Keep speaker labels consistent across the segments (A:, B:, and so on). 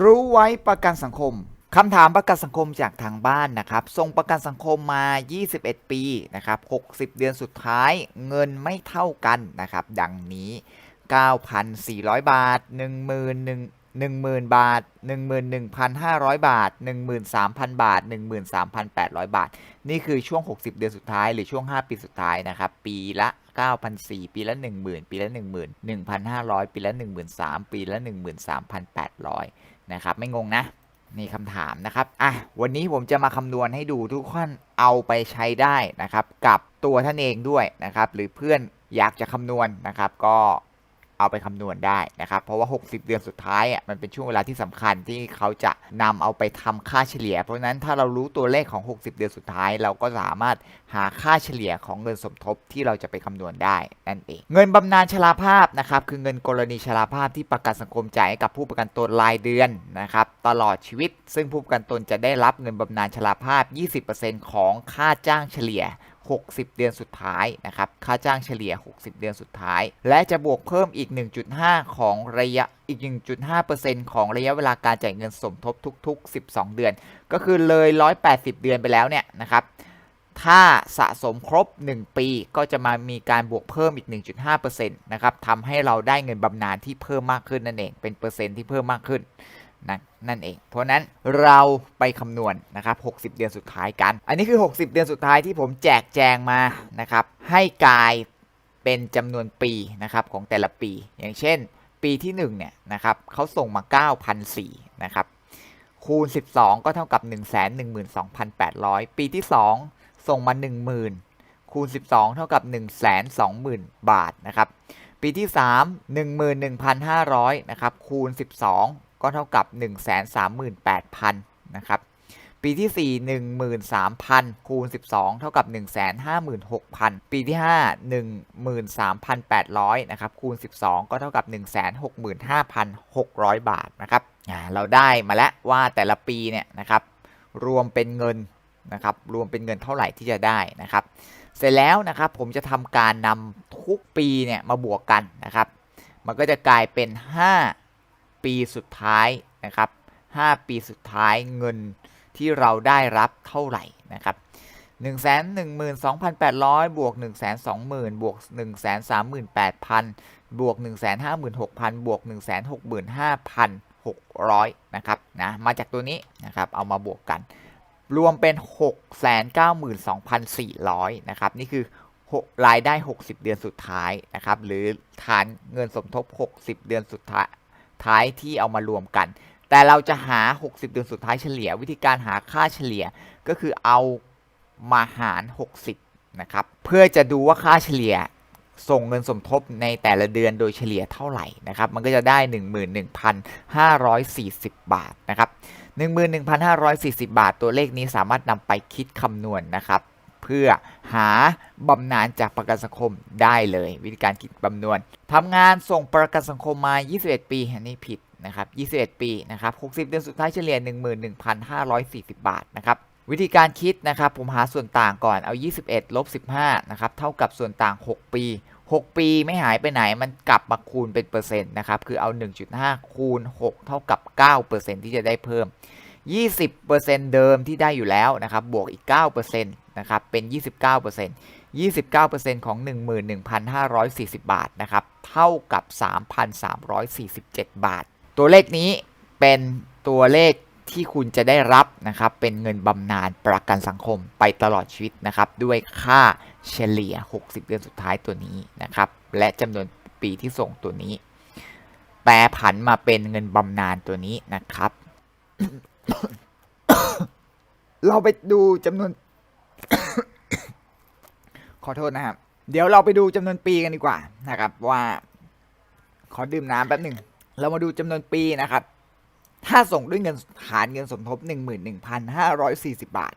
A: รู้ไว้ประกันสังคมคำถามประกันสังคมจากทางบ้านนะครับส่งประกันสังคมมา 21 ปีนะครับ60 เดือนสุดท้ายเงินไม่เท่ากันนะครับ ดังนี้ 9,400 บาท 11,000 10,000 บาท 11,500 บาท 13,000 บาท 13,800 บาท นี่คือช่วง 60 เดือนสุดท้ายหรือช่วง 5 ปีสุดท้ายนะครับ ปีละ9,400ปีละ 10,000 ปีละ 10,000 1,500 ปีละ 13,000 ปีละ 13,800 นะครับไม่งงนะนี่คำถามนะครับอะวันนี้ผมจะมาคำนวณให้ดูทุกคนเอาไปใช้ได้นะครับ กับตัวท่านเองด้วยนะครับ หรือเพื่อนอยากจะคำนวณนะครับ ก็ เอาไปคำนวณได้นะครับ เพราะว่า 60 เดือนสุดท้ายอะมันเป็นช่วงเวลาที่สำคัญที่เขาจะนำเอาไปทำค่าเฉลี่ย เพราะนั้นถ้าเรารู้ตัวเลขของ 60 เดือนสุดท้าย เราก็สามารถหาค่าเฉลี่ยของเงินสมทบที่เราจะไปคำนวณได้นั่นเอง เงินบำนาญชราภาพนะครับคือเงินกรณีชราภาพที่ประกันสังคมจ่ายให้กับผู้ประกันตนรายเดือนนะครับตลอดชีวิต ซึ่งผู้ประกันตนจะได้รับเงินบำนาญชราภาพ 20%ของค่าจ้างเฉลี่ย 60 เดือนสุดท้ายนะครับค่าจ้างเฉลี่ย 60 เดือนสุดท้าย และจะบวกเพิ่มอีก 1.5 ของระยะอีก 1.5%ของระยะเวลาการจ่ายเงินสมทบทุก ๆ 12 เดือน ก็คือเลย 180 เดือนไปแล้วเนี่ยนะครับถ้าสะสมครบ 1 ปีก็จะมามีการบวกเพิ่มอีก 1.5%นะครับทำให้เราได้เงินบำนาญที่เพิ่มมากขึ้นนั่นเอง เป็นเปอร์เซ็นต์ที่เพิ่มมากขึ้น นะนั่นเอง เพราะนั้นเราไปคำนวณนะครับ 60 เดือนสุดท้ายกัน อันนี้คือ 60 เดือนสุดท้ายที่ผมแจกแจงมานะครับ ให้กลายเป็นจำนวนปีนะครับของแต่ละปี อย่างเช่น ปีที่1เนี่ยนะครับเขาส่งมา 9,004นะครับคูณ 12 ก็เท่ากับ 112,800 ปีที่ 2 ส่งมา 10,000 คูณ 12 เท่ากับ 120,000 บาทนะครับ ปีที่ 3 11,500 นะครับ คูณ 12 ก็เท่ากับ 138,000นะครับ ปีที่ 4 13,000 คูณ 12 เท่ากับ 156,000 ปีที่ 5 13,800นะครับ คูณ 12 ก็เท่ากับ 165,600 บาทนะครับ เราได้มาแล้วว่าแต่ละปีเนี่ยนะครับ รวมเป็นเงินนะครับ รวมเป็นเงินเท่าไหร่ที่จะได้นะครับ เสร็จแล้วนะครับ ผมจะทำการนำทุกปีเนี่ยมาบวกกันนะครับ มันก็จะกลายเป็น 5 ปีสุดท้ายนะครับ 5 ปีสุดท้ายเงินที่เราได้รับเท่าไหร่นะครับ112,800 บวก 120,000 บวก 138,000 บวก 156,000 บวก 165,600 นะครับนะมาจากตัวนี้นะครับเอามาบวกกัน รวมเป็น 692,400 นะครับ นี่คือ รายได้ 60 เดือนสุดท้ายนะครับ หรือฐานเงินสมทบ 60 เดือนสุดท้าย ท้ายที่เอามารวมกัน แต่เราจะหา 60 เดือนสุดท้ายเฉลี่ย วิธีการหาค่าเฉลี่ยก็คือเอามาหาร 60 นะครับ เพื่อจะดูว่าค่าเฉลี่ยส่งเงินสมทบในแต่ละเดือนโดยเฉลี่ยเท่าไหร่นะครับ มันก็จะได้ 11,540 บาทนะครับ 11,540 บาท ตัวเลขนี้สามารถนำไปคิดคำนวณนะครับ เพื่อหาบำนาญจากประกันสังคมได้เลย วิธีการคิดบำนวณทำงานส่งประกันสังคมมา 21 ปีอันนี้ผิดนะครับ21 ปีนะครับ60 เดือนสุดท้ายเฉลี่ย 11,540 บาทนะครับวิธีการคิดนะครับผมหาส่วนต่างก่อนเอา 21ลบ15นะครับเท่ากับส่วนต่าง 6 ปี 6 ปีไม่หายไปไหนมันกลับมาคูณเป็นเปอร์เซ็นต์นะครับคือเอา 1.5 คูณ 6 เท่ากับ 9%ที่จะได้เพิ่ม 20%เดิมที่ได้อยู่แล้วนะครับ บวกอีก 9%นะครับ เป็น 29% 29%ของ 11,540 บาทนะครับ เท่ากับ 3,347 บาท ตัวเลขนี้เป็นตัวเลขที่คุณจะได้รับนะครับ เป็นเงินบำนาญประกันสังคมไปตลอดชีวิตนะครับ ด้วยค่าเฉลี่ย 60 เดือนสุดท้ายตัวนี้นะครับ และจำนวนปีที่ส่งตัวนี้ แปรผันมาเป็นเงินบำนาญตัวนี้นะครับ เราไปดูจำนวน ขอโทษนะครับ เดี๋ยวเราไปดูจำนวนปีกันดีกว่านะครับ ว่า ขอดื่มน้ำแป๊บหนึ่ง เรามาดูจำนวนปีนะครับ ถ้าส่งด้วยเงินฐานเงินสมทบ 11,540 บาท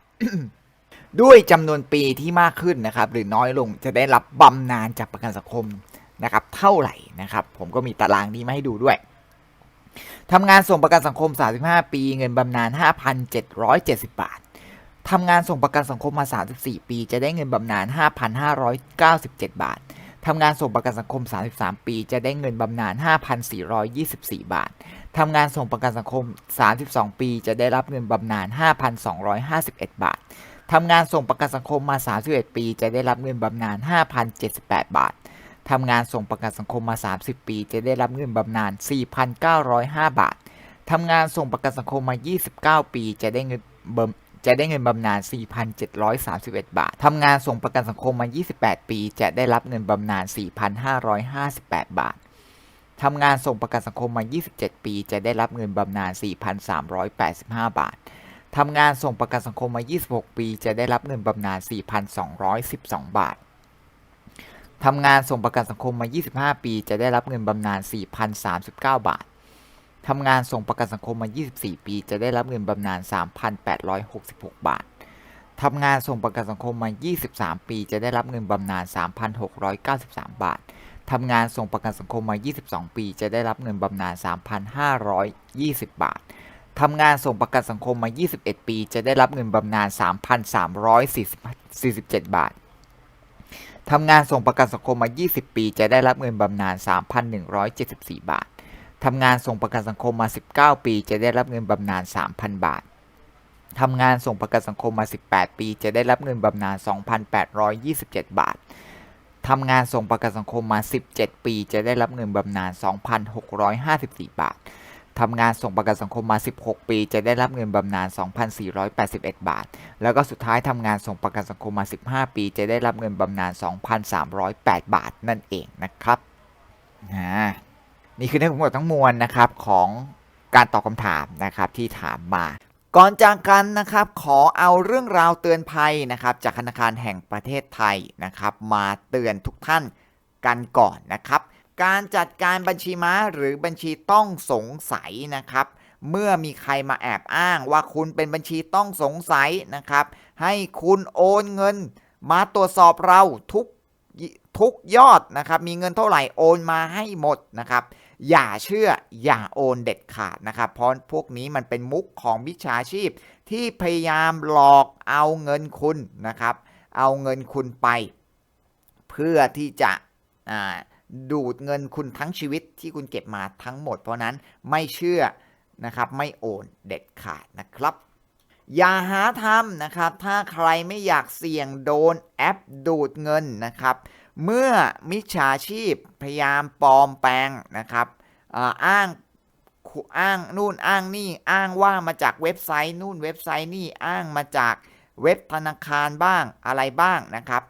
A: ด้วยจำนวนปีที่มากขึ้นนะครับ หรือน้อยลงจะได้รับบำนาญจากประกันสังคมนะครับ เท่าไหร่นะครับ ผมก็มีตารางนี้มาให้ดูด้วย ทำงานส่งประกันสังคม 35 ปี เงินบำนาญ 5,770 บาท ทำงานส่งประกันสังคมมา 34 ปี จะได้เงินบำนาญ 5,597 บาท ทำงานส่งประกันสังคม 33 ปี จะได้เงินบำนาญ 5,424 บาท ทำงานส่งประกันสังคม 32 ปี จะได้รับเงินบำนาญ 5,251 บาท ทำงานส่งประกันสังคมมา 31 ปี จะได้รับเงินบำนาญ 5,078 บาท ทำงานส่งประกันสังคมมา 30 ปี จะได้รับเงินบำนาญ 4,905 บาท ทำงานส่งประกันสังคมมา 29 ปี จะได้เงินบำจะได้เงินบำนาญ 4,731 บาท ทำงานส่งประกันสังคมมา 28 ปี จะได้รับเงินบำนาญ 4,558 บาท ทำงานส่งประกันสังคมมา 27 ปี จะได้รับเงินบำนาญ 4,385 บาท ทำงานส่งประกันสังคมมา 26 ปี จะได้รับเงินบำนาญ 4,212 บาท ทำงานส่งประกันสังคมมา 25 ปี จะได้รับเงินบำนาญ 4,039 บาท ทำงานส่งประกันสังคมมา 24 ปี จะได้รับเงินบำนาญ 3,866 บาท ทำงานส่งประกันสังคมมา 23 ปี จะได้รับเงินบำนาญ 3,693 บาท ทำงานส่งประกันสังคมมา 22 ปี จะได้รับเงินบำนาญ 3,520 บาท ทำงานส่งประกันสังคมมา 21 ปี จะได้รับเงินบำนาญ 3,347 บาท ทำงานส่งประกันสังคมมา 20 ปี จะได้รับเงินบำนาญ 3,174 บาท ทำงานส่งประกันสังคมมา 19 ปี จะได้รับเงินบำนาญ 3,000 บาท ทำงานส่งประกันสังคมมา 18 ปี จะได้รับเงินบำนาญ 2,827 บาท ทำงานส่งประกันสังคมมา 17 ปี จะได้รับเงินบำนาญ 2,654 บาท ทำงานส่งประกันสังคมมา 16 ปี จะได้รับเงินบำนาญ 2,481 บาท แล้วก็สุดท้ายทำงานส่งประกันสังคมมา 15 ปี จะได้รับเงินบำนาญ 2,308 บาทนั่นเองนะครับนะนี่คือทั้งหมดทั้งมวลนะครับของการตอบคำถามนะครับที่ถามมา ก่อนจากกันนะครับขอเอาเรื่องราวเตือนภัยนะครับจากธนาคารแห่งประเทศไทยนะครับมาเตือนทุกท่านกันก่อนนะครับ การจัดการบัญชีม้าหรือบัญชีต้องสงสัยนะครับ เมื่อมีใครมาแอบอ้างว่าคุณเป็นบัญชีต้องสงสัยนะครับ ให้คุณโอนเงิน มาตรวจสอบเราทุกทุกยอดนะครับ มีเงินเท่าไหร่โอนมาให้หมดนะครับ อย่าเชื่ออย่าโอนเด็ดขาดนะครับ เพราะพวกนี้มันเป็นมุกของมิจฉาชีพ ที่พยายามหลอกเอาเงินคุณนะครับ เอาเงินคุณไป เพื่อที่จะอ่า ดูดเงินคุณทั้งชีวิตที่คุณเก็บมาทั้งหมด เพราะนั้นไม่เชื่อนะครับไม่โอนเด็ดขาดนะครับ อย่าหาทำนะครับ ถ้าใครไม่อยากเสี่ยงโดนแอปดูดเงินนะครับ เมื่อมิจฉาชีพพยายามปลอมแปลงนะครับอ,อ้างอ้างนู่นอ้างนี่อ้างว่ามาจากเว็บไซต์นู่นเว็บไซต์นี่อ้างมาจากเว็บธนาคารบ้างอะไรบ้างนะครับ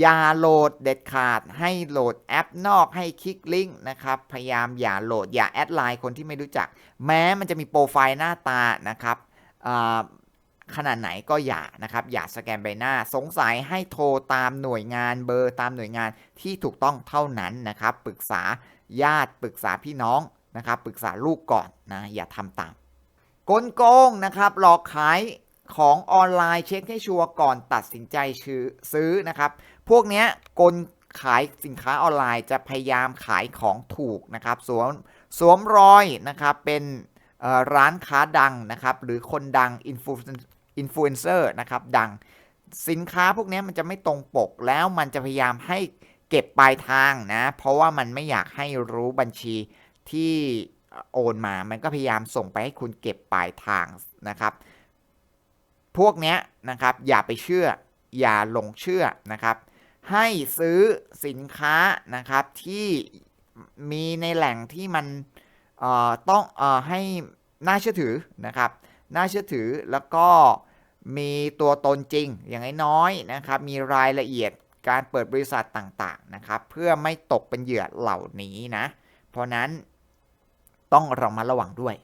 A: อย่าโหลดเด็ดขาด ให้โหลดแอปนอกให้คลิกลิงก์นะครับ พยายามอย่าโหลดอย่าแอดไลน์คนที่ไม่รู้จัก แม้มันจะมีโปรไฟล์หน้าตานะครับขนาดไหนก็อย่านะครับ อย่าสแกนใบหน้า สงสัยให้โทรตามหน่วยงานเบอร์ตามหน่วยงานที่ถูกต้องเท่านั้นนะครับ ปรึกษาญาติปรึกษาพี่น้องนะครับ ปรึกษาลูกก่อนนะอย่าทำตามกลโกงนะครับ หลอกขายของออนไลน์เช็คให้ชัวร์ก่อนตัดสินใจซื้อซื้อนะครับ พวกเนี้ยกลขายสินค้าออนไลน์จะพยายามขายของถูกนะครับสวมสวมรอยนะครับเป็นร้านค้าดังนะครับหรือคนดังอินฟลูเอนเซอร์นะครับดังสินค้าพวกนี้มันจะไม่ตรงปกแล้วมันจะพยายามให้เก็บปลายทางนะ เพราะว่ามันไม่อยากให้รู้บัญชีที่โอนมา มันก็พยายามส่งไปให้คุณเก็บปลายทางนะครับ พวกนี้นะครับอย่าไปเชื่ออย่าหลงเชื่อนะครับ ให้ซื้อสินค้านะครับที่มีในแหล่งที่มันต้องเอ่อให้น่าเชื่อถือนะครับ น่าเชื่อถือแล้วก็มีตัวตนจริงอย่างน้อยๆนะครับ มีรายละเอียดการเปิดบริษัทต่างๆนะครับ เพื่อไม่ตกเป็นเหยื่อเหล่านี้นะ เพราะนั้นต้องระมัดระวังด้วย